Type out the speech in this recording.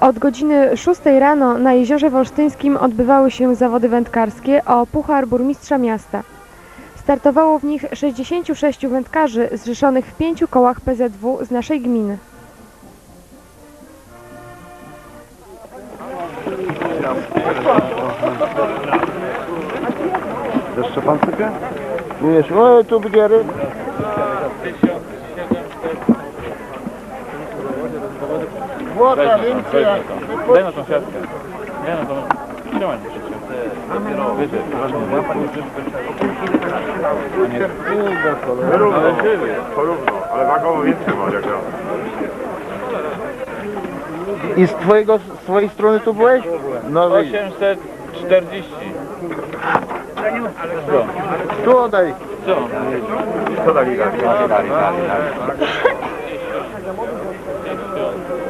Od godziny 6 rano na Jeziorze Wolsztyńskim odbywały się zawody wędkarskie o Puchar Burmistrza Miasta. Startowało w nich 66 wędkarzy zrzeszonych w pięciu kołach PZW z naszej gminy. Jeszcze pan sypie? Wiesz, no tu będzie ryb. Błota więcej jak... Daj na tą siatkę. Nie no to... Trzymaj mnie przecież. Wyżej, Ale żywy. Porówno, ale wagowo więcej ma jak. I z twojego, z twojej strony tu byłeś? No widzisz. 840. Co? Tu oddaj. Co? Co dali, dali, dali, dali, dali, dali.